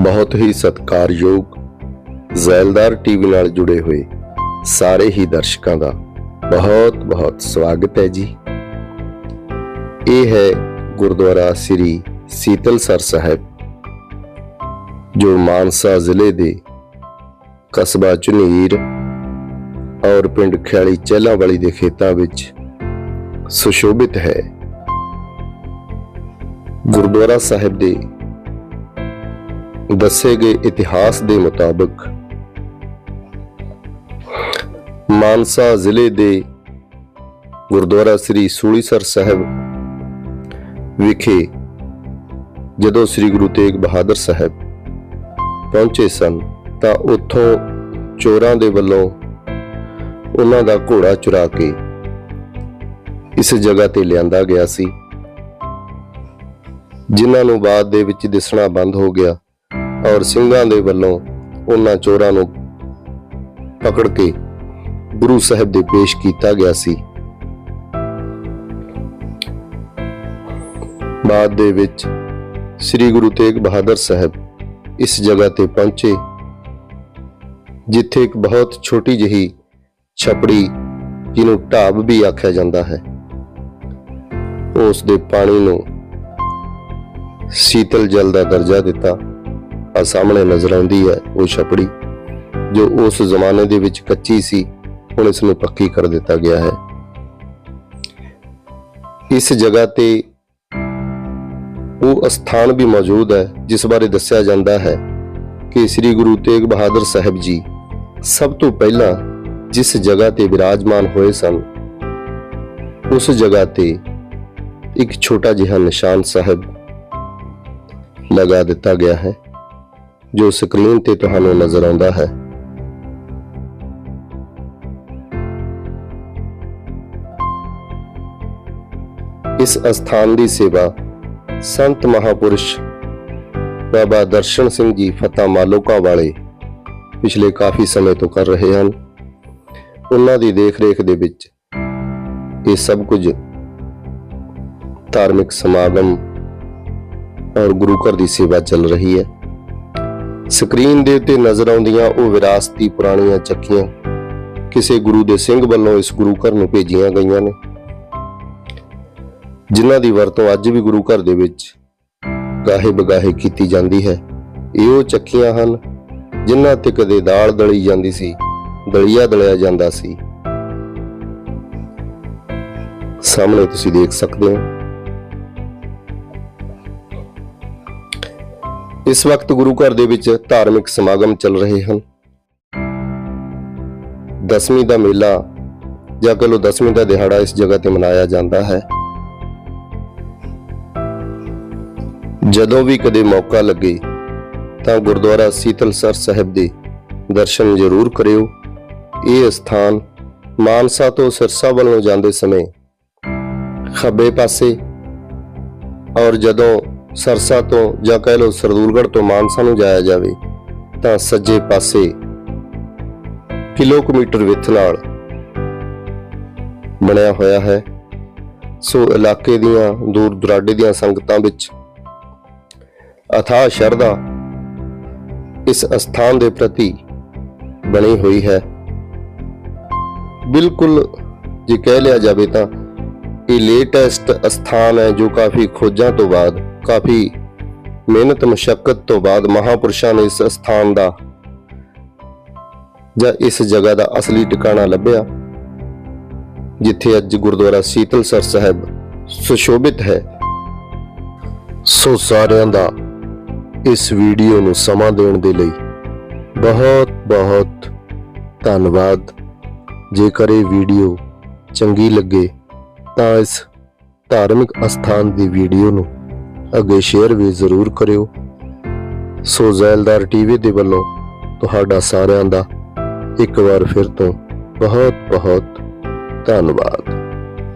ਬਹੁਤ ਹੀ ਸਤਿਕਾਰਯੋਗ ਜ਼ੈਲਦਾਰ ਟੀਵੀ ਨਾਲ ਜੁੜੇ ਹੋਏ ਸਾਰੇ ਹੀ ਦਰਸ਼ਕਾਂ ਦਾ ਬਹੁਤ ਬਹੁਤ ਸਵਾਗਤ ਹੈ ਜੀ। ਇਹ ਹੈ ਗੁਰਦੁਆਰਾ ਸ੍ਰੀ ਸੀਤਲਸਰ ਸਾਹਿਬ, ਜੋ ਮਾਨਸਾ ਜ਼ਿਲ੍ਹੇ ਦੇ ਕਸਬਾ ਝੁਨੀਰ ਔਰ ਪਿੰਡ ਖਿਆਲੀ ਚਹਿਲਾਵਾਲੀ ਦੇ ਖੇਤਾਂ ਵਿੱਚ ਸੁਸ਼ੋਭਿਤ ਹੈ। ਗੁਰਦੁਆਰਾ ਸਾਹਿਬ ਦੇ ਦੱਸੇ ਗਏ ਇਤਿਹਾਸ ਦੇ ਮੁਤਾਬਕ ਮਾਨਸਾ ਜ਼ਿਲ੍ਹੇ ਦੇ ਗੁਰਦੁਆਰਾ ਸ੍ਰੀ ਸੂਲੀਸਰ ਸਾਹਿਬ ਵਿਖੇ ਜਦੋਂ ਸ੍ਰੀ ਗੁਰੂ ਤੇਗ ਬਹਾਦਰ ਸਾਹਿਬ ਪਹੁੰਚੇ ਸਨ, ਤਾਂ ਉੱਥੋਂ ਚੋਰਾਂ ਦੇ ਵੱਲੋਂ ਉਹਨਾਂ ਦਾ ਘੋੜਾ ਚੁਰਾ ਕੇ ਇਸ ਜਗ੍ਹਾ ਤੇ ਲਿਆਂਦਾ ਗਿਆ ਸੀ, ਜਿਨ੍ਹਾਂ ਨੂੰ ਬਾਅਦ ਦੇ ਵਿੱਚ ਦਿਸਣਾ ਬੰਦ ਹੋ ਗਿਆ। ਔਰ ਸਿੰਘਾਂ ਦੇ ਵੱਲੋਂ ਉਹਨਾਂ ਚੋਰਾਂ ਨੂੰ ਪਕੜ ਕੇ ਗੁਰੂ ਸਾਹਿਬ ਦੇ ਪੇਸ਼ ਕੀਤਾ ਗਿਆ ਸੀ। ਬਾਅਦ ਦੇ ਵਿੱਚ ਸ੍ਰੀ ਗੁਰੂ ਤੇਗ ਬਹਾਦਰ ਸਾਹਿਬ ਇਸ ਜਗ੍ਹਾ ਤੇ ਪਹੁੰਚੇ, ਜਿੱਥੇ ਇੱਕ ਬਹੁਤ ਛੋਟੀ ਜਿਹੀ ਛਪੜੀ ਜਿਹਨੂੰ ਢਾਬ ਵੀ ਆਖਿਆ ਜਾਂਦਾ ਹੈ। ਉਸ ਦੇ ਪਾਣੀ ਨੂੰ ਸੀਤਲ ਜਲ ਦਾ ਦਰਜਾ ਦਿੱਤਾ। ਆ ਸਾਹਮਣੇ ਨਜ਼ਰ ਆਉਂਦੀ ਹੈ ਉਹ ਛਪੜੀ, ਜੋ ਉਸ ਜ਼ਮਾਨੇ ਦੇ ਵਿੱਚ ਕੱਚੀ ਸੀ, ਹੁਣ ਇਸ ਨੂੰ ਪੱਕੀ ਕਰ ਦਿੱਤਾ ਗਿਆ ਹੈ। ਇਸ ਜਗ੍ਹਾ ਤੇ ਉਹ ਅਸਥਾਨ ਵੀ ਮੌਜੂਦ ਹੈ, ਜਿਸ ਬਾਰੇ ਦੱਸਿਆ ਜਾਂਦਾ ਹੈ ਕਿ ਸ੍ਰੀ ਗੁਰੂ ਤੇਗ ਬਹਾਦਰ ਸਾਹਿਬ ਜੀ ਸਭ ਤੋਂ ਪਹਿਲਾਂ ਜਿਸ ਜਗ੍ਹਾ ਤੇ ਵਿਰਾਜਮਾਨ ਹੋਏ ਸਨ, ਉਸ ਜਗ੍ਹਾ ਤੇ ਇੱਕ ਛੋਟਾ ਜਿਹਾ ਨਿਸ਼ਾਨ ਸਾਹਿਬ ਲਗਾ ਦਿੱਤਾ ਗਿਆ ਹੈ। ਜੋ ਸਕਰੀਨ ਤੇ ਤੁਹਾਨੂੰ ਨਜ਼ਰ ਆਉਂਦਾ ਹੈ। ਇਸ ਅਸਥਾਨ ਦੀ ਸੇਵਾ ਸੰਤ ਮਹਾਪੁਰਸ਼ ਬਾਬਾ ਦਰਸ਼ਨ ਸਿੰਘ ਜੀ ਫਤਾ ਮਾਲੋਕਾ ਵਾਲੇ ਪਿਛਲੇ ਕਾਫੀ ਸਮੇਂ ਤੋਂ ਕਰ ਰਹੇ ਹਨ। ਉਹਨਾਂ ਦੀ ਦੇਖ-ਰੇਖ ਦੇ ਵਿੱਚ ਇਹ ਸਭ ਕੁਝ ਧਾਰਮਿਕ ਸਮਾਗਮ ਔਰ ਗੁਰੂ ਘਰ ਦੀ ਸੇਵਾ ਚੱਲ ਰਹੀ ਹੈ। ਸਕਰੀਨ ਦੇ ਉੱਤੇ ਨਜ਼ਰ ਆਉਂਦੀਆਂ ਉਹ ਵਿਰਾਸਤੀ ਪੁਰਾਣੀਆਂ ਚੱਕੀਆਂ ਕਿਸੇ ਗੁਰੂ ਦੇ ਸਿੰਘ ਵੱਲੋਂ ਇਸ ਗੁਰੂ ਘਰ ਨੂੰ ਭੇਜੀਆਂ ਗਈਆਂ ਨੇ। ਜਿਨ੍ਹਾਂ ਦੀ ਵਰਤੋਂ ਅੱਜ ਵੀ ਗੁਰੂ ਘਰ ਦੇ ਵਿੱਚ ਗਾਹੇ ਬਗਾਹੇ ਕੀਤੀ ਜਾਂਦੀ ਹੈ। ਇਹ ਉਹ ਚੱਕੀਆਂ ਹਨ ਜਿਨ੍ਹਾਂ ਤੇ ਕਦੇ ਦਾਲ ਦਲੀ ਜਾਂਦੀ ਸੀ, ਦਲੀਆ ਦਲਿਆ ਜਾਂਦਾ ਸੀ। ਸਾਹਮਣੇ ਤੁਸੀਂ ਦੇਖ ਸਕਦੇ ਹੋ। ਇਸ ਵਕਤ ਗੁਰੂ ਘਰ ਦੇ ਵਿੱਚ ਧਾਰਮਿਕ ਸਮਾਗਮ ਚੱਲ ਰਹੇ ਹਨ। ਦਸਵੀਂ ਦਾ ਮੇਲਾ ਜਾਂ ਕਹ ਲੋ ਦਸਵੀਂ ਦਾ ਦਿਹਾੜਾ ਇਸ ਜਗ੍ਹਾ ਤੇ ਮਨਾਇਆ ਜਾਂਦਾ ਹੈ। ਜਦੋਂ ਵੀ ਕਦੇ ਮੌਕਾ ਲੱਗੇ ਤਾਂ ਗੁਰਦੁਆਰਾ ਸੀਤਲਸਰ ਸਾਹਿਬ ਦੇ ਦਰਸ਼ਨ ਜ਼ਰੂਰ ਕਰਿਓ। ਇਹ ਸਥਾਨ ਮਾਨਸਾ ਤੋਂ ਸਿਰਸਾ ਵੱਲੋਂ ਜਾਂਦੇ ਸਮੇਂ ਖੱਬੇ ਪਾਸੇ ਔਰ ਜਦੋਂ ਸਰਸਾ ਤੋਂ ਜਾਂ ਕਹਿ ਲਓ ਸਰਦੂਲਗੜ੍ਹ ਤੋਂ ਮਾਨਸਾ ਨੂੰ ਜਾਇਆ ਜਾਵੇ, ਤਾਂ ਸੱਜੇ ਪਾਸੇ ਕਿਲੋਮੀਟਰ ਵਿੱਥ ਨਾਲ ਬਣਿਆ ਹੋਇਆ ਹੈ। ਸੋ ਇਲਾਕੇ ਦੀਆਂ ਦੂਰ ਦੁਰਾਡੇ ਦੀਆਂ ਸੰਗਤਾਂ ਵਿੱਚ ਅਥਾਹ ਸ਼ਰਧਾ ਇਸ ਅਸਥਾਨ ਦੇ ਪ੍ਰਤੀ ਬਣੀ ਹੋਈ ਹੈ। ਬਿਲਕੁਲ ਜੇ ਕਹਿ ਲਿਆ ਜਾਵੇ ਤਾਂ ਇਹ ਲੇਟੈਸਟ ਅਸਥਾਨ ਹੈ ਜੋ ਕਾਫੀ ਖੋਜਾਂ ਤੋਂ ਬਾਅਦ ਕਾਫੀ ਮਿਹਨਤ ਮੁਸ਼ਕਲ ਤੋਂ ਬਾਅਦ ਮਹਾਪੁਰਸ਼ਾਂ ਨੇ ਇਸ ਸਥਾਨ ਦਾ ਜਾਂ ਇਸ ਜਗ੍ਹਾ ਦਾ ਅਸਲੀ ਟਿਕਾਣਾ ਲੱਭਿਆ, ਜਿੱਥੇ ਅੱਜ ਗੁਰਦੁਆਰਾ ਸੀਤਲਸਰ ਸਾਹਿਬ ਸੁਸ਼ੋਭਿਤ ਹੈ। ਸੋ ਸਾਰਿਆਂ ਦਾ ਇਸ ਵੀਡੀਓ ਨੂੰ ਸਮਾਂ ਦੇਣ ਦੇ ਲਈ ਬਹੁਤ ਬਹੁਤ ਧੰਨਵਾਦ। ਜੇਕਰ ਇਹ ਵੀਡੀਓ ਚੰਗੀ ਲੱਗੇ ਤਾਂ ਇਸ ਧਾਰਮਿਕ ਅਸਥਾਨ ਦੀ ਵੀਡੀਓ ਨੂੰ ਅੱਗੇ ਸ਼ੇਅਰ ਵੀ ਜ਼ਰੂਰ ਕਰਿਓ। ਸੋ ਜ਼ੈਲਦਾਰ ਟੀਵੀ ਦੇ ਵੱਲੋਂ ਤੁਹਾਡਾ ਸਾਰਿਆਂ ਦਾ ਇੱਕ ਵਾਰ ਫਿਰ ਤੋਂ ਬਹੁਤ ਬਹੁਤ ਧੰਨਵਾਦ।